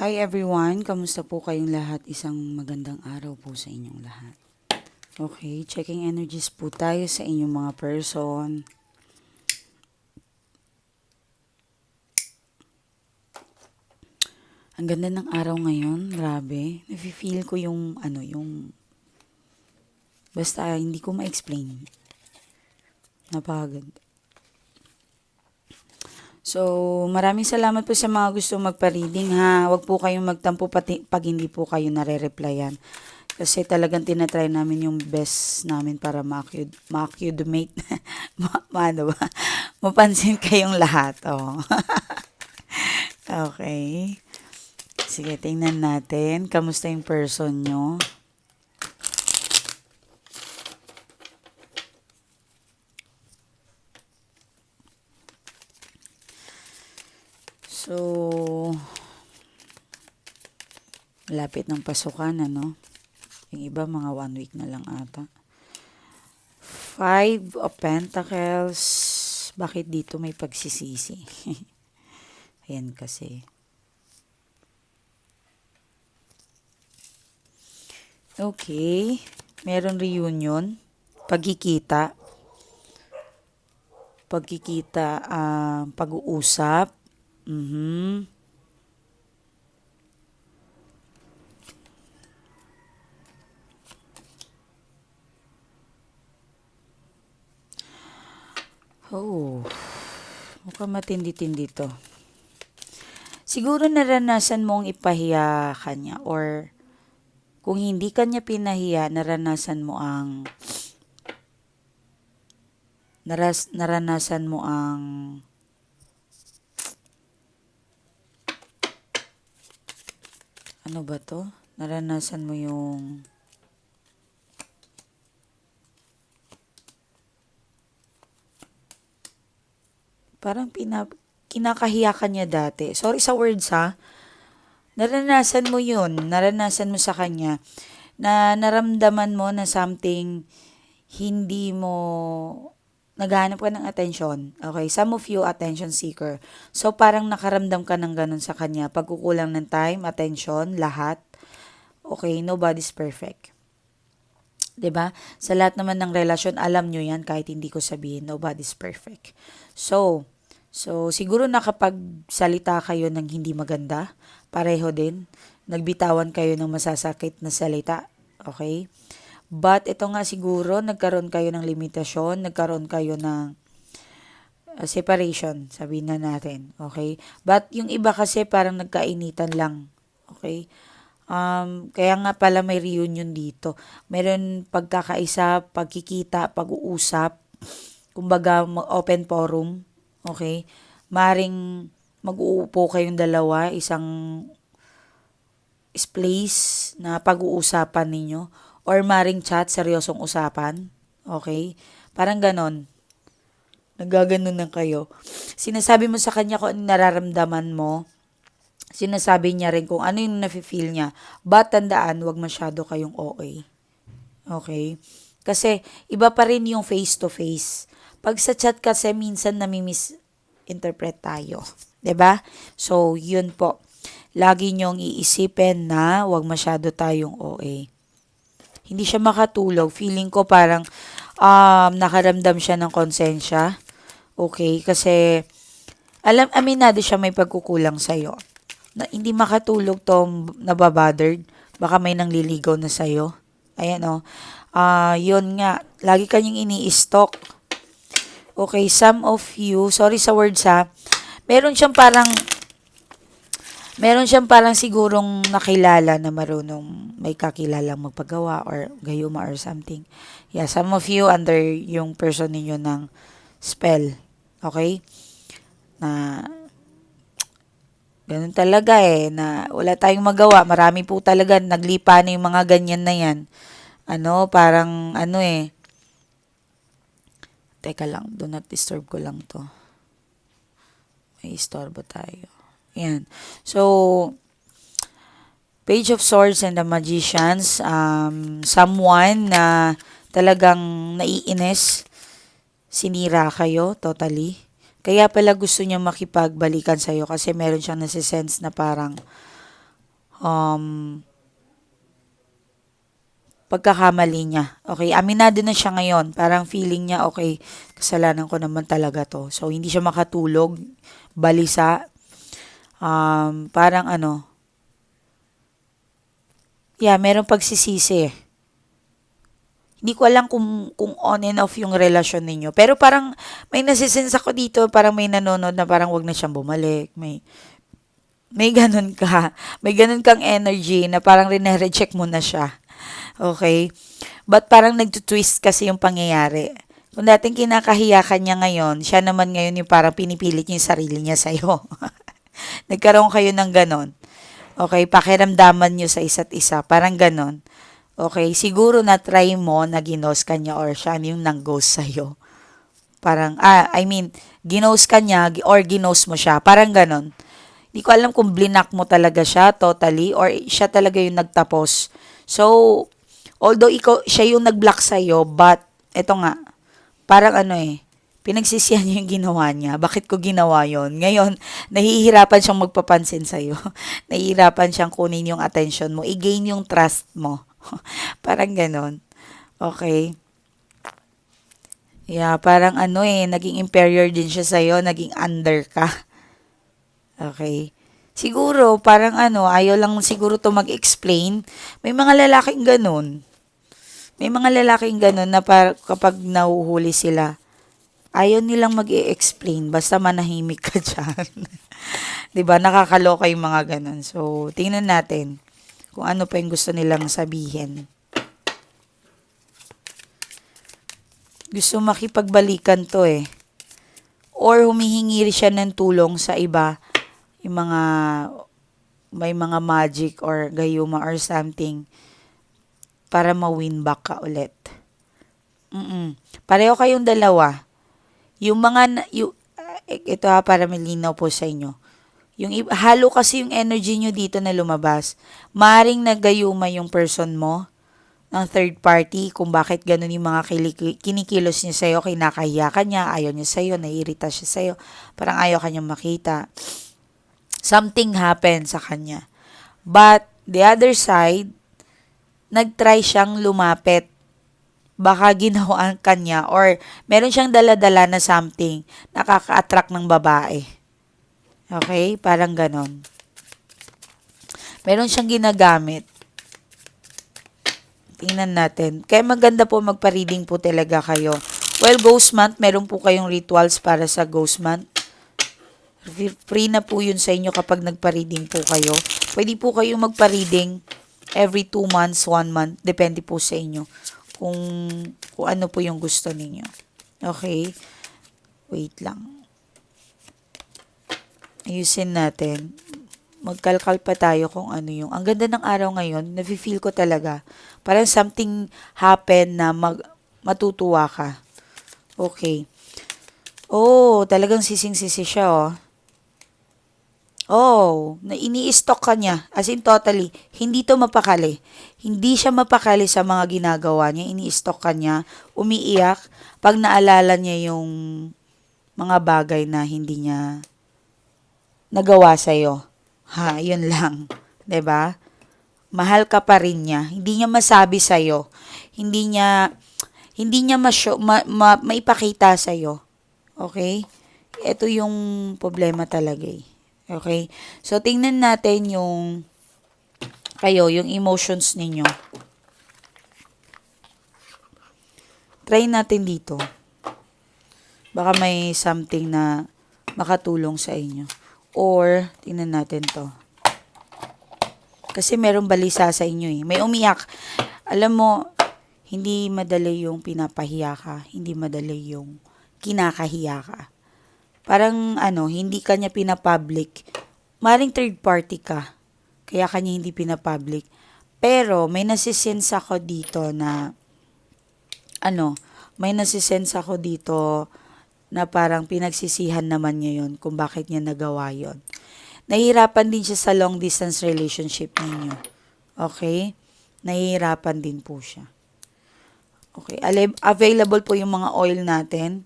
Hi everyone, kamusta po kayong lahat? Isang magandang araw po sa inyong lahat. Okay, checking energies po tayo sa inyong mga person. Ang ganda ng araw ngayon, grabe. Nafe-feel ko yung ano, yung basta hindi ko ma-explain. Napakaganda. So, maraming salamat po sa mga gusto magpa-reading ha. Huwag po kayong magtampo pati, pag hindi po kayo nare-replyan. Kasi talagang tinatry namin yung best namin para ma-accud- ma-accudumate. ma- ma- ano ba? Mapansin kayong lahat. Oh. okay. Sige, tingnan natin. Kamusta yung person nyo? So, lapit ng pasukan, ano? Yung iba, mga one week na lang ata. Five of Pentacles. Bakit dito may pagsisisi? Ayan kasi. Okay. Meron reunion. Pagkikita. Pagkikita, ah, pag-uusap. Mhm. Oh, mukhang matindi-tindi to. Siguro naranasan mong ipahiya kanya or kung hindi kanya pinahiya, naranasan mo ang naras, naranasan mo ang ano ba to? Naranasan mo yung parang pina, kinakahiya ka niya dati. Sorry sa words ha. Naranasan mo yun. Naranasan mo sa kanya na naramdaman mo na something hindi mo naghahanap ka ng attention. Okay, some of you attention seeker. So parang nakaramdam ka ng ganun sa kanya. Pagkukulang ng time, attention, lahat. Okay, nobody's perfect. 'Di ba? Sa lahat naman ng relasyon, alam nyo yan kahit hindi ko sabihin, nobody's perfect. So, so siguro nakapagsalita kayo ng hindi maganda, pareho din. Nagbitawan kayo ng masasakit na salita. Okay? But ito nga siguro, nagkaroon kayo ng limitasyon, nagkaroon kayo ng uh, separation, sabihin na natin. Okay? But yung iba kasi parang nagkainitan lang. Okay? Um, kaya nga pala may reunion dito. Meron pagkakaisa, pagkikita, pag-uusap, kumbaga open forum, okay? Maring mag-uupo kayong dalawa, isang place na pag-uusapan ninyo or maring chat, seryosong usapan, okay? Parang ganon. Nagaganon na kayo. Sinasabi mo sa kanya kung ano nararamdaman mo, sinasabi niya rin kung ano yung nafe-feel niya. But tandaan, wag masyado kayong OA. Okay? Kasi iba pa rin yung face-to-face. Pag sa chat kasi minsan nami-misinterpret tayo. 'Di ba? So, yun po. Lagi niyong iisipin na wag masyado tayong OA. Hindi siya makatulog. Feeling ko parang um, nakaramdam siya ng konsensya. Okay? Kasi alam, aminado siya may pagkukulang sa'yo na hindi makatulog to nababothered. Baka may nangliligaw na sa'yo. Ayan o. Oh. Ah, yun nga. Lagi kanyang ini-stalk. Okay, some of you, sorry sa words ha, meron siyang parang, meron siyang parang sigurong nakilala na marunong may kakilalang magpagawa or gayuma or something. Yeah, some of you under yung person ninyo ng spell. Okay? Na Ganun talaga eh, na wala tayong magawa. Marami po talaga, naglipa na yung mga ganyan na yan. Ano, parang, ano eh. Teka lang, do not disturb ko lang to. May istorbo tayo. Yan. So, Page of Swords and the Magicians, um, someone na talagang naiinis, sinira kayo totally kaya pala gusto niya makipagbalikan sa'yo kasi meron siyang nasisense na parang um, pagkakamali niya. Okay, aminado na siya ngayon. Parang feeling niya, okay, kasalanan ko naman talaga to. So, hindi siya makatulog, balisa. Um, parang ano, yeah, meron pagsisisi. Hindi ko alam kung, kung on and off yung relasyon ninyo. Pero parang may nasisense ako dito, parang may nanonood na parang wag na siyang bumalik. May, may ganun ka. May ganun kang energy na parang reject mo na siya. Okay? But parang nagtutwist kasi yung pangyayari. Kung dating kinakahiya ka niya ngayon, siya naman ngayon yung parang pinipilit yung sarili niya sa'yo. Nagkaroon kayo ng ganon. Okay, pakiramdaman nyo sa isa't isa. Parang ganon. Okay, siguro na try mo na ginos ka niya or siya yung nang-ghost sa'yo. Parang, ah, I mean, ginos ka niya or ginos mo siya. Parang ganon. Hindi ko alam kung blinak mo talaga siya totally or siya talaga yung nagtapos. So, although ikaw, siya yung nag-block sa'yo, but, eto nga, parang ano eh, pinagsisihan niya yung ginawa niya. Bakit ko ginawa yon Ngayon, nahihirapan siyang magpapansin sa'yo. nahihirapan siyang kunin yung attention mo. I-gain yung trust mo. parang ganon. Okay. Yeah, parang ano eh, naging inferior din siya sa'yo, naging under ka. Okay. Siguro, parang ano, ayaw lang siguro to mag-explain. May mga lalaking ganun. May mga lalaking ganun na par- kapag nahuhuli sila, ayaw nilang mag explain basta manahimik ka dyan. ba Nakakaloka yung mga ganun. So, tingnan natin kung ano pa yung gusto nilang sabihin. Gusto makipagbalikan to eh. Or humihingi siya ng tulong sa iba, yung mga may mga magic or gayuma or something para ma-win back ka ulit. Mm-mm. Pareho kayong dalawa. Yung mga, yung, ito ha, para malinaw po sa inyo. Yung halo kasi yung energy nyo dito na lumabas. Maring nagayuma yung person mo ng third party kung bakit ganun yung mga kinikilos niya sa'yo, kinakahiya ka niya, ayaw niya sa'yo, naiirita siya sa'yo, parang ayaw ka makita. Something happened sa kanya. But, the other side, nagtry siyang lumapit. Baka ginawaan kanya or meron siyang daladala na something nakaka-attract ng babae. Okay? Parang ganon. Meron siyang ginagamit. Tingnan natin. Kaya maganda po magpa-reading po talaga kayo. Well, Ghost Month, meron po kayong rituals para sa Ghost Month. Free na po yun sa inyo kapag nagpa-reading po kayo. Pwede po kayong magpa-reading every 2 months, 1 month. Depende po sa inyo kung, kung ano po yung gusto ninyo. Okay? Wait lang. Ayusin natin. Magkalkal pa tayo kung ano yung... Ang ganda ng araw ngayon, nafe-feel ko talaga. Parang something happen na mag, matutuwa ka. Okay. Oh, talagang sising-sisi siya, oh. Oh, na ini-stock ka niya. As in totally, hindi to mapakali. Hindi siya mapakali sa mga ginagawa niya. Ini-stock ka niya. Umiiyak pag naalala niya yung mga bagay na hindi niya nagawa sa'yo. Ha, yun lang. ba? Mahal ka pa rin niya. Hindi niya masabi sa'yo. Hindi niya, hindi niya masyo, ma, ma, maipakita sa'yo. Okay? Ito yung problema talaga eh. Okay? So, tingnan natin yung kayo, yung emotions ninyo. Try natin dito. Baka may something na makatulong sa inyo. Or, tingnan natin to. Kasi merong balisa sa inyo eh. May umiyak. Alam mo, hindi madali yung pinapahiya ka. Hindi madali yung kinakahiya ka parang ano, hindi kanya pinapublic. Maring third party ka. Kaya kanya hindi pinapublic. Pero may nasisense ako dito na ano, may nasisense ako dito na parang pinagsisihan naman niya yon kung bakit niya nagawa yon. Nahihirapan din siya sa long distance relationship ninyo. Okay? Nahihirapan din po siya. Okay. Available po yung mga oil natin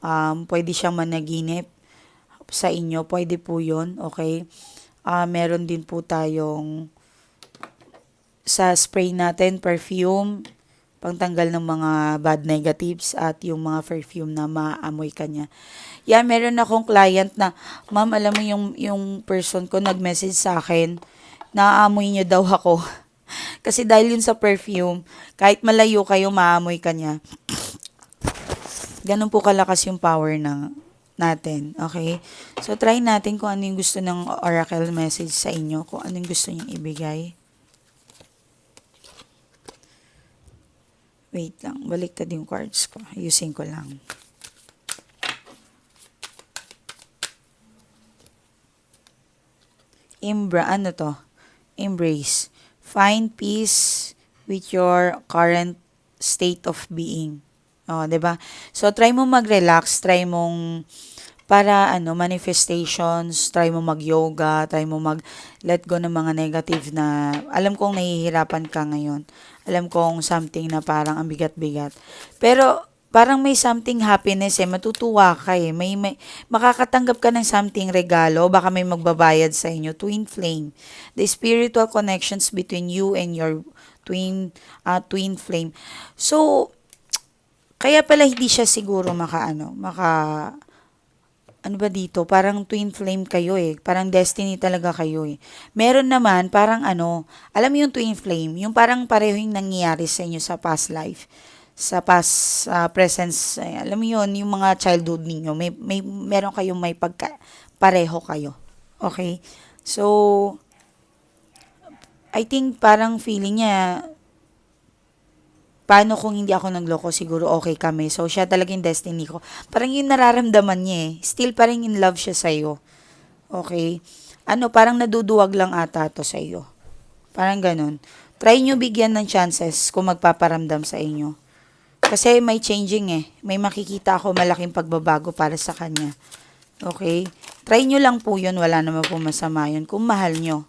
um, pwede siyang managinip sa inyo. Pwede po yun, okay? Uh, meron din po tayong sa spray natin, perfume, pangtanggal ng mga bad negatives at yung mga perfume na maamoy ka niya. Yan, meron akong client na, ma'am, alam mo yung, yung person ko nag-message sa akin, naaamoy niyo daw ako. Kasi dahil yun sa perfume, kahit malayo kayo, maamoy ka niya. Ganun po kalakas yung power ng natin. Okay? So, try natin kung ano yung gusto ng oracle message sa inyo, kung ano yung gusto niyong ibigay. Wait lang, baliktad yung cards ko. Ayusin ko lang. Imbra, ano to? Embrace. Find peace with your current state of being. Oh, 'di ba? So try mo mag-relax, try mong para ano, manifestations, try mo mag-yoga, try mo mag-let go ng mga negative na alam kong nahihirapan ka ngayon. Alam kong something na parang ang bigat-bigat. Pero parang may something happiness eh, matutuwa ka eh. May, may, makakatanggap ka ng something regalo, baka may magbabayad sa inyo. Twin flame. The spiritual connections between you and your twin, uh, twin flame. So, kaya pala hindi siya siguro maka, ano, maka, ano ba dito, parang twin flame kayo eh. Parang destiny talaga kayo eh. Meron naman, parang ano, alam mo yung twin flame, yung parang pareho yung nangyayari sa inyo sa past life sa past uh, presence, eh, alam mo yun, yung mga childhood ninyo, may, may, meron kayong may pagka, pareho kayo. Okay? So, I think parang feeling niya, paano kung hindi ako nagloko, siguro okay kami. So, siya talaga yung destiny ko. Parang yung nararamdaman niya eh. Still parang in love siya sa'yo. Okay? Ano, parang naduduwag lang ata to sa iyo. Parang ganun. Try nyo bigyan ng chances kung magpaparamdam sa inyo. Kasi may changing eh. May makikita ako malaking pagbabago para sa kanya. Okay? Try nyo lang po yun. Wala naman po masama yun. Kung mahal nyo.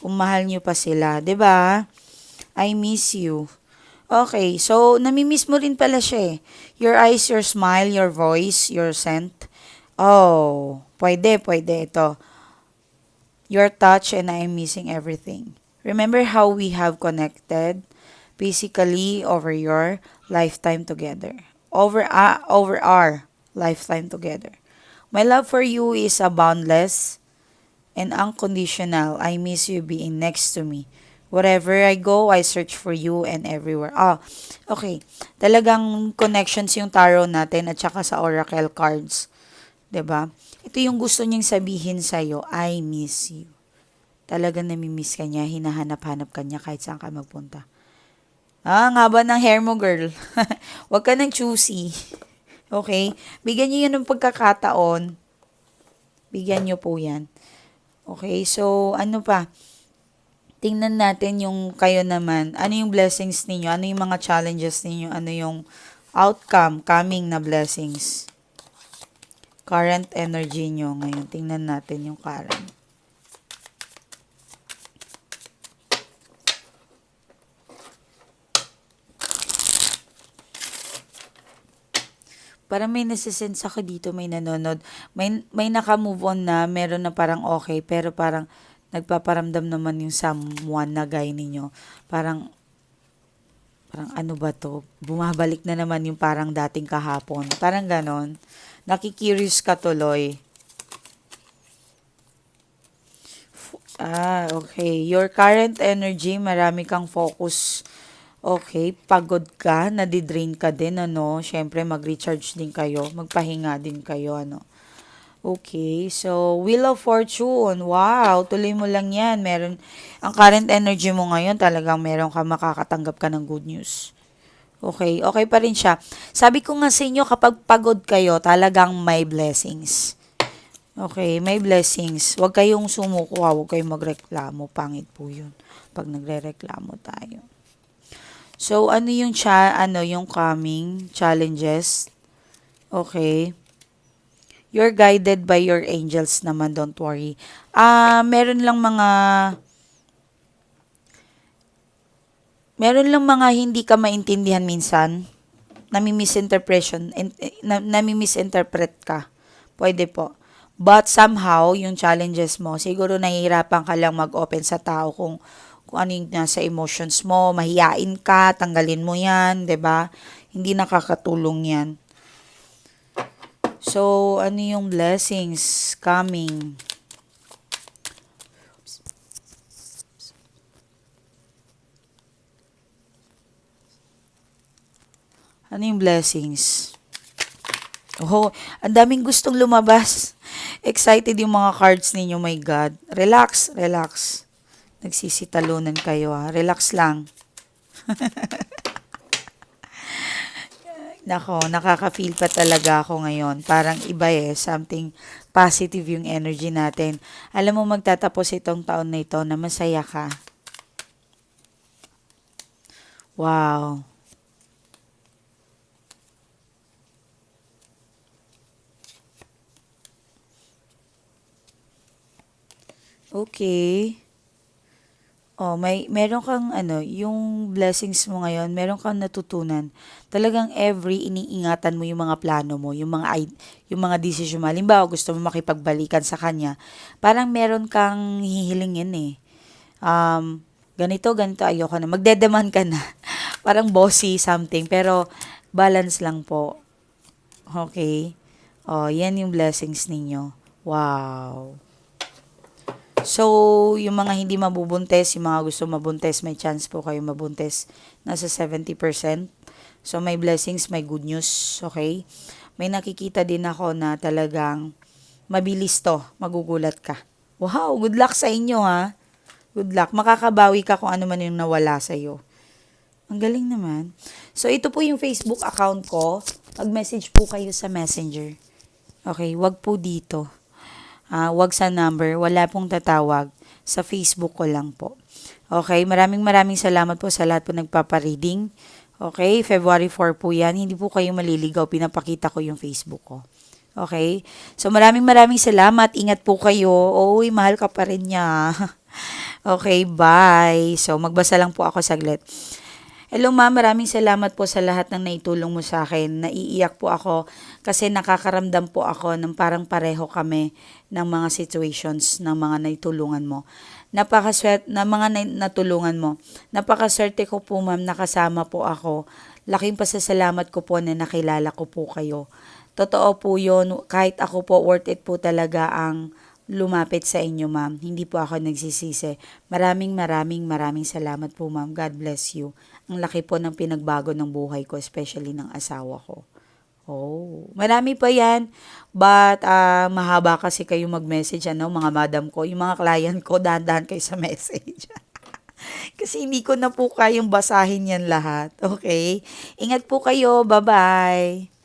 Kung mahal nyo pa sila. ba? I miss you. Okay, so namimiss mo rin pala siya eh. Your eyes, your smile, your voice, your scent. Oh, pwede, pwede ito. Your touch and I am missing everything. Remember how we have connected physically over your lifetime together. Over, uh, over our lifetime together. My love for you is a boundless and unconditional. I miss you being next to me. Wherever I go, I search for you and everywhere. Ah, okay. Talagang connections yung tarot natin at saka sa oracle cards. ba? Ito yung gusto niyang sabihin sa iyo, I miss you. Talagang namimiss ka niya, hinahanap-hanap ka niya kahit saan ka magpunta. Ah, nga ba ng hair mo, girl? Huwag ka nang choosy. Okay? Bigyan niyo yan ng pagkakataon. Bigyan niyo po yan. Okay? So, ano pa? Tingnan natin yung kayo naman. Ano yung blessings ninyo? Ano yung mga challenges ninyo? Ano yung outcome, coming na blessings? Current energy nyo ngayon. Tingnan natin yung current. Parang may nasisense ako dito, may nanonood. May, may naka-move on na, meron na parang okay, pero parang nagpaparamdam naman yung someone na guy ninyo. Parang, parang ano ba to? Bumabalik na naman yung parang dating kahapon. Parang ganon. Nakikurious ka tuloy. Ah, okay. Your current energy, marami kang focus Okay, pagod ka, nadidrain ka din, ano. Siyempre, mag-recharge din kayo, magpahinga din kayo, ano. Okay, so Wheel of Fortune. Wow, tuloy mo lang yan. Meron, ang current energy mo ngayon, talagang meron ka makakatanggap ka ng good news. Okay, okay pa rin siya. Sabi ko nga sa inyo, kapag pagod kayo, talagang may blessings. Okay, may blessings. Huwag kayong sumuko, huwag kayong magreklamo. Pangit po yun pag nagre-reklamo tayo. So, ano yung cha ano yung coming challenges? Okay. You're guided by your angels naman, don't worry. Ah, uh, meron lang mga Meron lang mga hindi ka maintindihan minsan. Nami-misinterpretation, nami-misinterpret ka. Pwede po. But somehow, yung challenges mo, siguro nahihirapan ka lang mag-open sa tao kung kung ano yung nasa emotions mo, mahiyain ka, tanggalin mo yan, 'di ba? Hindi nakakatulong yan. So, ano yung blessings coming? Ano yung blessings? Oh, ang daming gustong lumabas. Excited yung mga cards ninyo, my God. Relax, relax. Nagsisitalunan kayo ha. Relax lang. Nako, nakaka-feel pa talaga ako ngayon. Parang iba eh, something positive yung energy natin. Alam mo, magtatapos itong taon na ito na masaya ka. Wow. Okay. Oh, may meron kang ano, yung blessings mo ngayon, meron kang natutunan. Talagang every iniingatan mo yung mga plano mo, yung mga yung mga decision mo. Halimbawa, gusto mo makipagbalikan sa kanya. Parang meron kang hihilingin eh. Um, ganito, ganito, ayoko na. Magdedeman ka na. Parang bossy something. Pero, balance lang po. Okay? Oh, yan yung blessings ninyo. Wow. So, yung mga hindi mabubuntes, yung mga gusto mabuntes, may chance po kayo mabuntes. Nasa 70%. So, may blessings, may good news. Okay? May nakikita din ako na talagang mabilis to. Magugulat ka. Wow, good luck sa inyo ha. Good luck. Makakabawi ka kung ano man yung nawala sa'yo. Ang galing naman. So, ito po yung Facebook account ko. Mag-message po kayo sa messenger. Okay, wag po dito. Ah, wag sa number, wala pong tatawag. Sa Facebook ko lang po. Okay, maraming maraming salamat po sa lahat po nagpapa-reading. Okay, February 4 po yan. Hindi po kayo maliligaw, pinapakita ko yung Facebook ko. Okay? So maraming maraming salamat. Ingat po kayo. Uy, mahal ka pa rin niya. okay, bye. So magbasa lang po ako saglit. Hello ma'am, maraming salamat po sa lahat ng naitulong mo sa akin. Naiiyak po ako kasi nakakaramdam po ako ng parang pareho kami ng mga situations ng mga naitulungan mo. Napakaswerte na mga na- natulungan mo. Napakaswerte ko po ma'am nakasama po ako. Laking pasasalamat ko po na nakilala ko po kayo. Totoo po yun, kahit ako po worth it po talaga ang lumapit sa inyo, ma'am. Hindi po ako nagsisisi. Maraming maraming maraming salamat po, ma'am. God bless you. Ang laki po ng pinagbago ng buhay ko, especially ng asawa ko. Oh, marami pa yan. But ah, mahaba kasi kayo mag-message, ano, mga madam ko. Yung mga client ko, dahan-dahan kayo sa message. kasi hindi ko na po kayong basahin yan lahat. Okay? Ingat po kayo. Bye-bye.